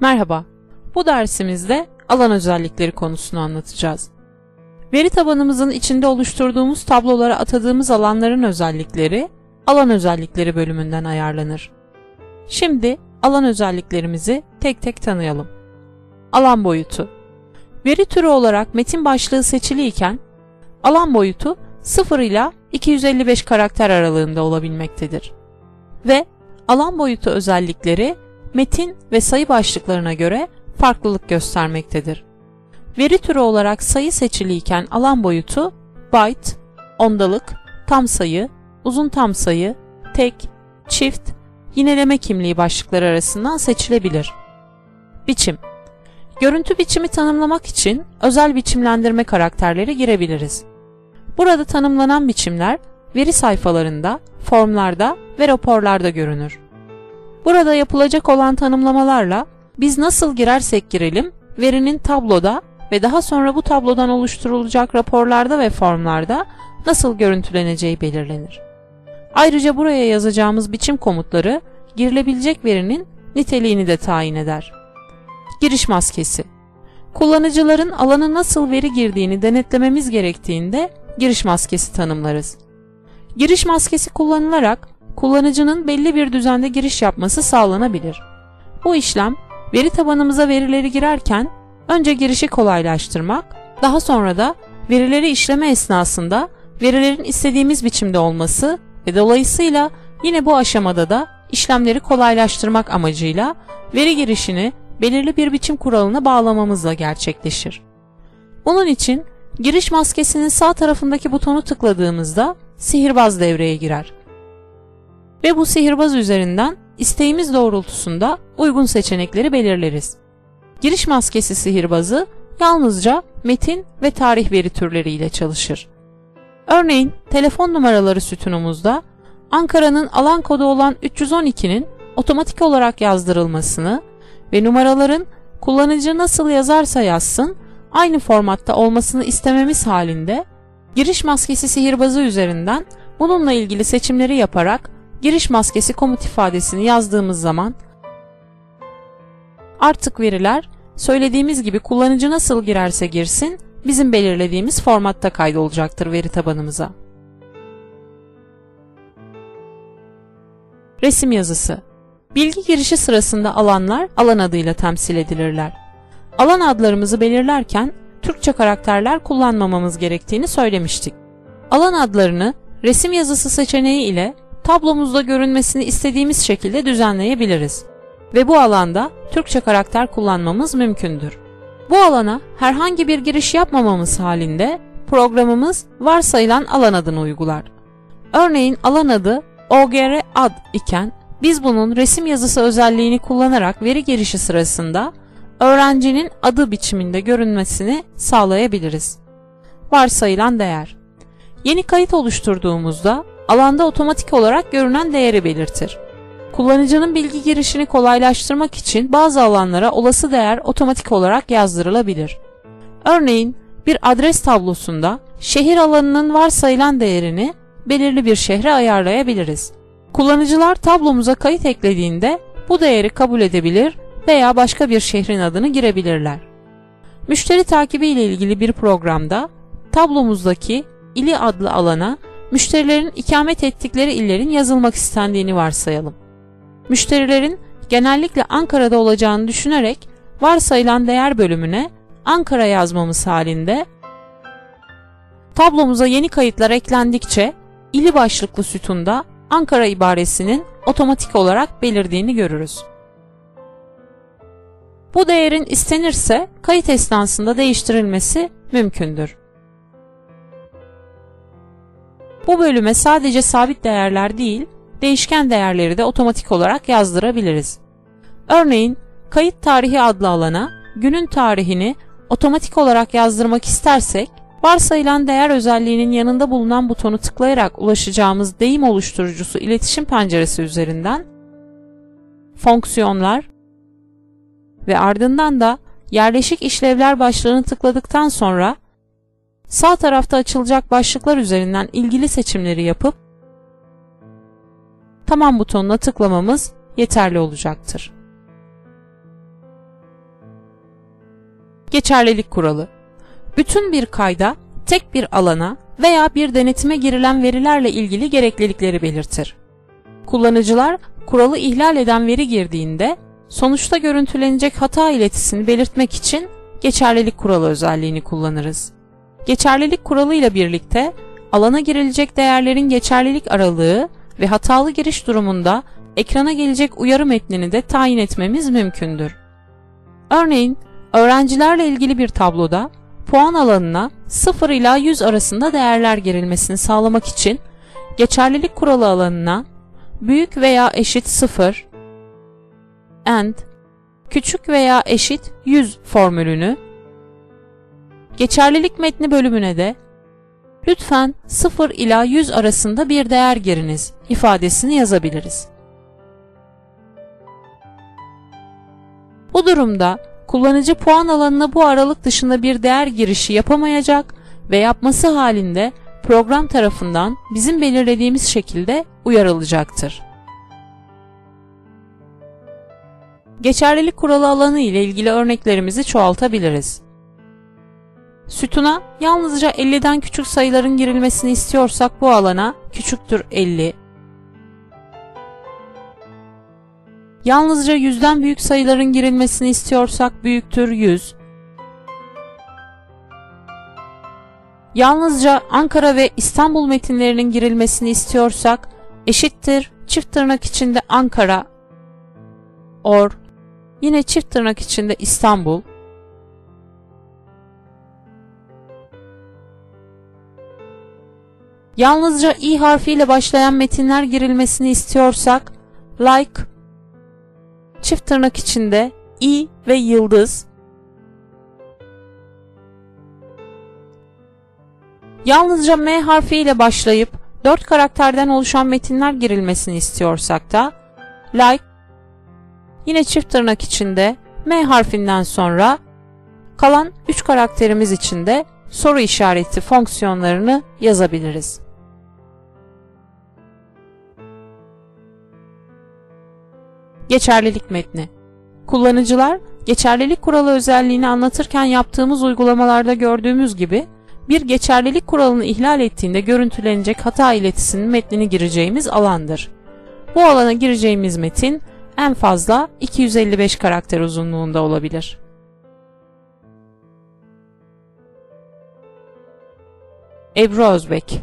Merhaba, bu dersimizde alan özellikleri konusunu anlatacağız. Veri tabanımızın içinde oluşturduğumuz tablolara atadığımız alanların özellikleri, alan özellikleri bölümünden ayarlanır. Şimdi alan özelliklerimizi tek tek tanıyalım. Alan boyutu Veri türü olarak metin başlığı seçili iken, alan boyutu 0 ile 255 karakter aralığında olabilmektedir. Ve alan boyutu özellikleri metin ve sayı başlıklarına göre farklılık göstermektedir. Veri türü olarak sayı seçiliyken alan boyutu byte, ondalık, tam sayı, uzun tam sayı, tek, çift, yineleme kimliği başlıkları arasından seçilebilir. Biçim Görüntü biçimi tanımlamak için özel biçimlendirme karakterleri girebiliriz. Burada tanımlanan biçimler veri sayfalarında, formlarda ve raporlarda görünür. Burada yapılacak olan tanımlamalarla biz nasıl girersek girelim verinin tabloda ve daha sonra bu tablodan oluşturulacak raporlarda ve formlarda nasıl görüntüleneceği belirlenir. Ayrıca buraya yazacağımız biçim komutları girilebilecek verinin niteliğini de tayin eder. Giriş maskesi Kullanıcıların alana nasıl veri girdiğini denetlememiz gerektiğinde giriş maskesi tanımlarız. Giriş maskesi kullanılarak kullanıcının belli bir düzende giriş yapması sağlanabilir. Bu işlem veri tabanımıza verileri girerken önce girişi kolaylaştırmak, daha sonra da verileri işleme esnasında verilerin istediğimiz biçimde olması ve dolayısıyla yine bu aşamada da işlemleri kolaylaştırmak amacıyla veri girişini belirli bir biçim kuralına bağlamamızla gerçekleşir. Bunun için giriş maskesinin sağ tarafındaki butonu tıkladığımızda sihirbaz devreye girer. Ve bu sihirbaz üzerinden isteğimiz doğrultusunda uygun seçenekleri belirleriz. Giriş maskesi sihirbazı yalnızca metin ve tarih veri türleriyle çalışır. Örneğin telefon numaraları sütunumuzda Ankara'nın alan kodu olan 312'nin otomatik olarak yazdırılmasını ve numaraların kullanıcı nasıl yazarsa yazsın aynı formatta olmasını istememiz halinde giriş maskesi sihirbazı üzerinden bununla ilgili seçimleri yaparak giriş maskesi komut ifadesini yazdığımız zaman artık veriler söylediğimiz gibi kullanıcı nasıl girerse girsin bizim belirlediğimiz formatta kaydolacaktır veri tabanımıza. Resim yazısı Bilgi girişi sırasında alanlar alan adıyla temsil edilirler. Alan adlarımızı belirlerken Türkçe karakterler kullanmamamız gerektiğini söylemiştik. Alan adlarını resim yazısı seçeneği ile tablomuzda görünmesini istediğimiz şekilde düzenleyebiliriz. Ve bu alanda Türkçe karakter kullanmamız mümkündür. Bu alana herhangi bir giriş yapmamamız halinde programımız varsayılan alan adını uygular. Örneğin alan adı ogr ad iken biz bunun resim yazısı özelliğini kullanarak veri girişi sırasında öğrencinin adı biçiminde görünmesini sağlayabiliriz. Varsayılan değer Yeni kayıt oluşturduğumuzda alanda otomatik olarak görünen değeri belirtir. Kullanıcının bilgi girişini kolaylaştırmak için bazı alanlara olası değer otomatik olarak yazdırılabilir. Örneğin bir adres tablosunda şehir alanının varsayılan değerini belirli bir şehre ayarlayabiliriz. Kullanıcılar tablomuza kayıt eklediğinde bu değeri kabul edebilir veya başka bir şehrin adını girebilirler. Müşteri takibi ile ilgili bir programda tablomuzdaki ili adlı alana müşterilerin ikamet ettikleri illerin yazılmak istendiğini varsayalım. Müşterilerin genellikle Ankara'da olacağını düşünerek varsayılan değer bölümüne Ankara yazmamız halinde tablomuza yeni kayıtlar eklendikçe ili başlıklı sütunda Ankara ibaresinin otomatik olarak belirdiğini görürüz. Bu değerin istenirse kayıt esnasında değiştirilmesi mümkündür. Bu bölüme sadece sabit değerler değil, değişken değerleri de otomatik olarak yazdırabiliriz. Örneğin kayıt tarihi adlı alana günün tarihini otomatik olarak yazdırmak istersek varsayılan değer özelliğinin yanında bulunan butonu tıklayarak ulaşacağımız deyim oluşturucusu iletişim penceresi üzerinden fonksiyonlar ve ardından da yerleşik işlevler başlığını tıkladıktan sonra sağ tarafta açılacak başlıklar üzerinden ilgili seçimleri yapıp tamam butonuna tıklamamız yeterli olacaktır. Geçerlilik kuralı. Bütün bir kayda tek bir alana veya bir denetime girilen verilerle ilgili gereklilikleri belirtir. Kullanıcılar kuralı ihlal eden veri girdiğinde sonuçta görüntülenecek hata iletisini belirtmek için geçerlilik kuralı özelliğini kullanırız. Geçerlilik kuralı ile birlikte alana girilecek değerlerin geçerlilik aralığı ve hatalı giriş durumunda ekrana gelecek uyarı metnini de tayin etmemiz mümkündür. Örneğin öğrencilerle ilgili bir tabloda puan alanına 0 ila 100 arasında değerler girilmesini sağlamak için geçerlilik kuralı alanına büyük veya eşit 0 and küçük veya eşit 100 formülünü geçerlilik metni bölümüne de lütfen 0 ila 100 arasında bir değer giriniz ifadesini yazabiliriz. Bu durumda kullanıcı puan alanına bu aralık dışında bir değer girişi yapamayacak ve yapması halinde program tarafından bizim belirlediğimiz şekilde uyarılacaktır. Geçerlilik kuralı alanı ile ilgili örneklerimizi çoğaltabiliriz. Sütuna yalnızca 50'den küçük sayıların girilmesini istiyorsak bu alana küçüktür 50, Yalnızca yüzden büyük sayıların girilmesini istiyorsak büyüktür 100. Yalnızca Ankara ve İstanbul metinlerinin girilmesini istiyorsak eşittir çift tırnak içinde Ankara or yine çift tırnak içinde İstanbul Yalnızca i harfiyle başlayan metinler girilmesini istiyorsak like çift tırnak içinde i ve yıldız Yalnızca M harfi ile başlayıp 4 karakterden oluşan metinler girilmesini istiyorsak da like yine çift tırnak içinde M harfinden sonra kalan 3 karakterimiz için de soru işareti fonksiyonlarını yazabiliriz. Geçerlilik metni Kullanıcılar, geçerlilik kuralı özelliğini anlatırken yaptığımız uygulamalarda gördüğümüz gibi bir geçerlilik kuralını ihlal ettiğinde görüntülenecek hata iletisinin metnini gireceğimiz alandır. Bu alana gireceğimiz metin en fazla 255 karakter uzunluğunda olabilir. Ebru Özbek